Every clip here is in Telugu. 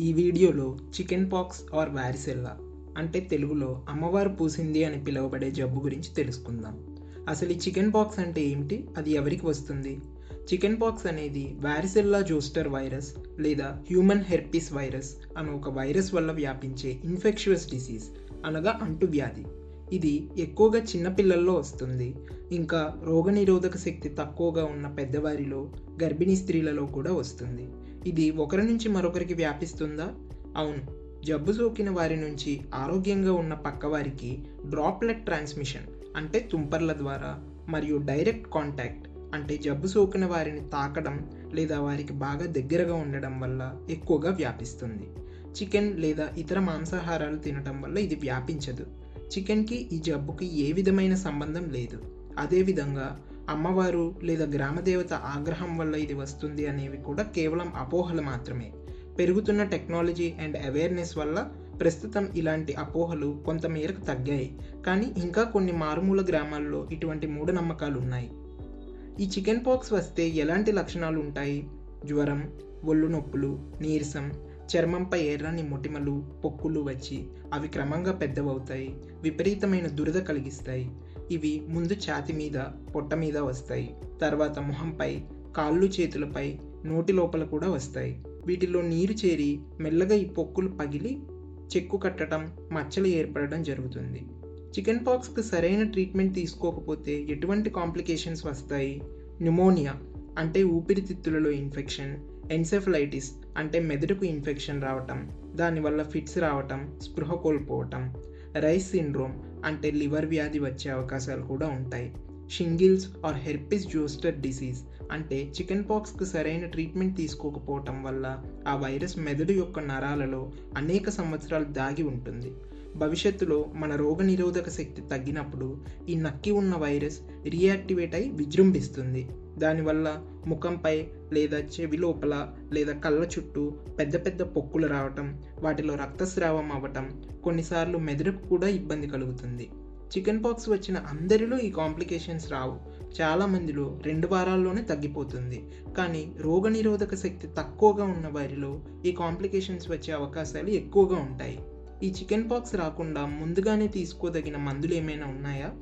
ఈ వీడియోలో చికెన్ పాక్స్ ఆర్ వారిసెల్లా అంటే తెలుగులో అమ్మవారు పూసింది అని పిలువబడే జబ్బు గురించి తెలుసుకుందాం. అసలు ఈ చికెన్ పాక్స్ అంటే ఏమిటి? అది ఎవరికి వస్తుంది? చికెన్ పాక్స్ అనేది వారిసెల్లా జోస్టర్ వైరస్ లేదా హ్యూమన్ హెర్పిస్ వైరస్ అనే ఒక వైరస్ వల్ల వ్యాపించే ఇన్ఫెక్షువస్ డిసీజ్ అనగా అంటువ్యాధి. ఇది ఎక్కువగా చిన్నపిల్లల్లో వస్తుంది. ఇంకా రోగనిరోధక శక్తి తక్కువగా ఉన్న పెద్దవారిలో గర్భిణీ స్త్రీలలో కూడా వస్తుంది. ఇది ఒకరి నుంచి మరొకరికి వ్యాపిస్తుందా? అవును. జబ్బు సోకిన వారి నుంచి ఆరోగ్యంగా ఉన్న పక్కవారికి డ్రాప్లెట్ ట్రాన్స్మిషన్ అంటే తుంపర్ల ద్వారా మరియు డైరెక్ట్ కాంటాక్ట్ అంటే జబ్బు సోకిన వారిని తాకడం లేదా వారికి బాగా దగ్గరగా ఉండడం వల్ల ఎక్కువగా వ్యాపిస్తుంది. చికెన్ లేదా ఇతర మాంసాహారాలు తినడం వల్ల ఇది వ్యాపించదు. చికెన్కి ఈ జబ్బుకి ఏ విధమైన సంబంధం లేదు. అదేవిధంగా అమ్మవారు లేదా గ్రామదేవత ఆగ్రహం వల్ల ఇది వస్తుంది అనేవి కూడా కేవలం అపోహలు మాత్రమే. పెరుగుతున్న టెక్నాలజీ అండ్ అవేర్నెస్ వల్ల ప్రస్తుతం ఇలాంటి అపోహలు కొంతమేరకు తగ్గాయి. కానీ ఇంకా కొన్ని మారుమూల గ్రామాల్లో ఇటువంటి మూఢనమ్మకాలు ఉన్నాయి. ఈ చికెన్ పాక్స్ వస్తే ఎలాంటి లక్షణాలు ఉంటాయి? జ్వరం ఒళ్ళు నొప్పులు నీరసం చర్మంపై ఎర్రని మొటిమలు పొక్కులు వచ్చి అవి క్రమంగా పెద్దవవుతాయి విపరీతమైన దురద కలిగిస్తాయి. ఇవి ముందు ఛాతి మీద పొట్ట మీద వస్తాయి. తర్వాత మొహంపై కాళ్ళు చేతులపై నోటి లోపల కూడా వస్తాయి. వీటిలో నీరు చేరి మెల్లగా ఈ పొక్కులు పగిలి చెక్కు కట్టడం మచ్చలు ఏర్పడడం జరుగుతుంది. చికెన్ పాక్స్కి సరైన ట్రీట్మెంట్ తీసుకోకపోతే ఎటువంటి కాంప్లికేషన్స్ వస్తాయి? న్యూమోనియా అంటే ఊపిరితిత్తులలో ఇన్ఫెక్షన్ ఎన్సెఫలైటిస్ అంటే మెదడుకు ఇన్ఫెక్షన్ రావటం దానివల్ల ఫిట్స్ రావటం స్పృహ కోల్పోవటం రైస్ సిండ్రోమ్ అంటే లివర్ వ్యాధి వచ్చే అవకాశాలు కూడా ఉంటాయి. Shingles or herpes zoster disease అంటే చికెన్ పాక్స్కి సరైన ట్రీట్మెంట్ తీసుకోకపోవటం వల్ల ఆ వైరస్ మెదడు యొక్క నరాలలో అనేక సంవత్సరాలు దాగి ఉంటుంది. భవిష్యత్తులో మన రోగనిరోధక శక్తి తగ్గినప్పుడు ఈ నక్కి ఉన్న వైరస్ రియాక్టివేట్ అయి విజృంభిస్తుంది. దానివల్ల ముఖంపై లేదా చెవి లోపల లేదా కళ్ళ చుట్టూ పెద్ద పెద్ద పొక్కులు రావటం వాటిలో రక్తస్రావం అవ్వటం కొన్నిసార్లు మెదడుకు కూడా ఇబ్బంది కలుగుతుంది. చికెన్ పాక్స్ వచ్చిన అందరిలో ఈ కాంప్లికేషన్స్ రావు. చాలా మందిలో రెండు వారాల్లోనే తగ్గిపోతుంది. కానీ రోగనిరోధక శక్తి తక్కువగా ఉన్న వారిలో ఈ కాంప్లికేషన్స్ వచ్చే అవకాశాలు ఎక్కువగా ఉంటాయి. ఈ చికెన్ పాక్స్ రాకుండా ముందుగానే తీసుకోదగిన మందులు ఏమైనా ఉన్నాయా?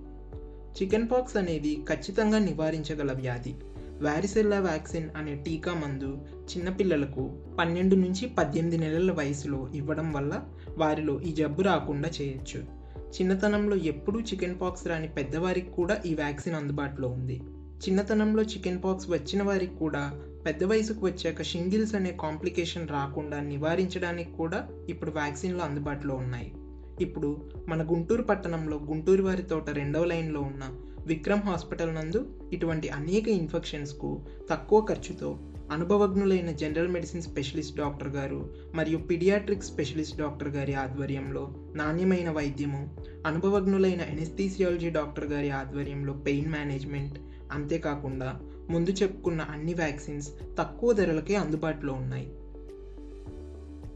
చికెన్ పాక్స్ అనేది ఖచ్చితంగా నివారించగల వ్యాధి. వారిసెల్లా వ్యాక్సిన్ అనే టీకా మందు చిన్నపిల్లలకు పన్నెండు నుంచి పద్దెనిమిది నెలల వయసులో ఇవ్వడం వల్ల వారిలో ఈ జబ్బు రాకుండా చేయొచ్చు. చిన్నతనంలో ఎప్పుడూ చికెన్ పాక్స్ రాని పెద్దవారికి కూడా ఈ వ్యాక్సిన్ అందుబాటులో ఉంది. చిన్నతనంలో చికెన్ పాక్స్ వచ్చిన వారికి కూడా పెద్ద వయసుకు వచ్చాక షింగిల్స్ అనే కాంప్లికేషన్ రాకుండా నివారించడానికి కూడా ఇప్పుడు వ్యాక్సిన్లు అందుబాటులో ఉన్నాయి. ఇప్పుడు మన గుంటూరు పట్టణంలో గుంటూరు వారి తోట రెండవ లైన్లో ఉన్న విక్రమ్ హాస్పిటల్ నందు ఇటువంటి అనేక ఇన్ఫెక్షన్స్కు తక్కువ ఖర్చుతో అనుభవజ్ఞులైన జనరల్ మెడిసిన్ స్పెషలిస్ట్ డాక్టర్ గారు మరియు పిడియాట్రిక్ స్పెషలిస్ట్ డాక్టర్ గారి ఆధ్వర్యంలో నాణ్యమైన వైద్యము అనుభవజ్ఞులైన ఎనెస్థీసియాలజీ డాక్టర్ గారి ఆధ్వర్యంలో పెయిన్ మేనేజ్మెంట్ అంతేకాకుండా ముందు చెప్పుకున్న అన్ని వ్యాక్సిన్స్ తక్కువ ధరలకే అందుబాటులో ఉన్నాయి.